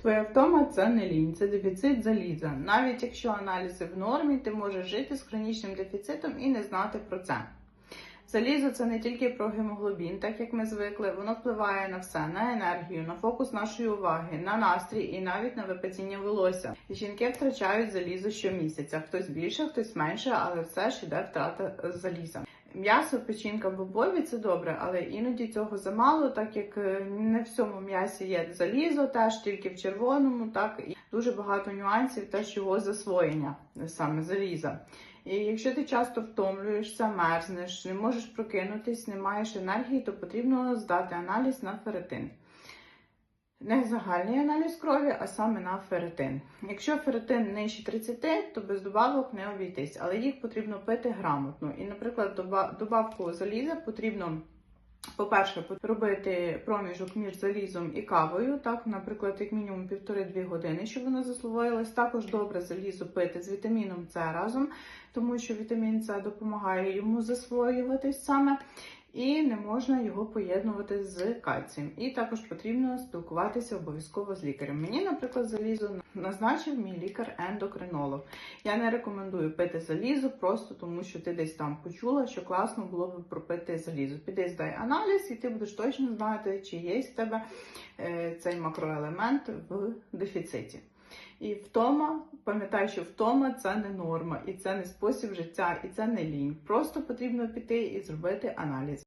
Твоя втома це не лінь, це дефіцит заліза. Навіть якщо аналізи в нормі, ти можеш жити з хронічним дефіцитом і не знати про це. Залізо це не тільки про гемоглобін, так як ми звикли, воно впливає на все, на енергію, на фокус нашої уваги, на настрій і навіть на випадіння волосся. Жінки втрачають залізо щомісяця, хтось більше, хтось менше, але все ж іде втрата заліза. М'ясо, печінка, бобові це добре, але іноді цього замало, так як е, не в всьому м'ясі є залізо, теж тільки в червоному, так і дуже багато нюансів теж його засвоєння, саме заліза. І якщо ти часто втомлюєшся, мерзнеш, не можеш прокинутись, не маєш енергії, то потрібно здати аналіз на ферритин. Не загальний аналіз крові, а саме на ферритин. Якщо ферритин нижче 30, то без добавок не обійтись, але їх потрібно пити грамотно. І, наприклад, добавку заліза потрібно. По-перше, робити проміжок між залізом і кавою, так, наприклад, як мінімум 1,5-2 години, щоб воно засвоїлось. Також добре залізо пити з вітаміном С разом, тому що вітамін С допомагає йому засвоюватись саме, і не можна його поєднувати з кальцієм. І також потрібно спілкуватися обов'язково з лікарем. Мені, наприклад, залізо назначив мій лікар-ендокринолог. Я не рекомендую пити залізо, просто тому що ти десь там почула, що класно було б пропити залізо. Піди здай аналіз, і ти будеш точно знати, чи є в тебе е, цей макроелемент в дефіциті. І втома, пам'ятай, що втома це не норма, і це не спосіб життя, і це не лінь. Просто потрібно піти і зробити аналіз.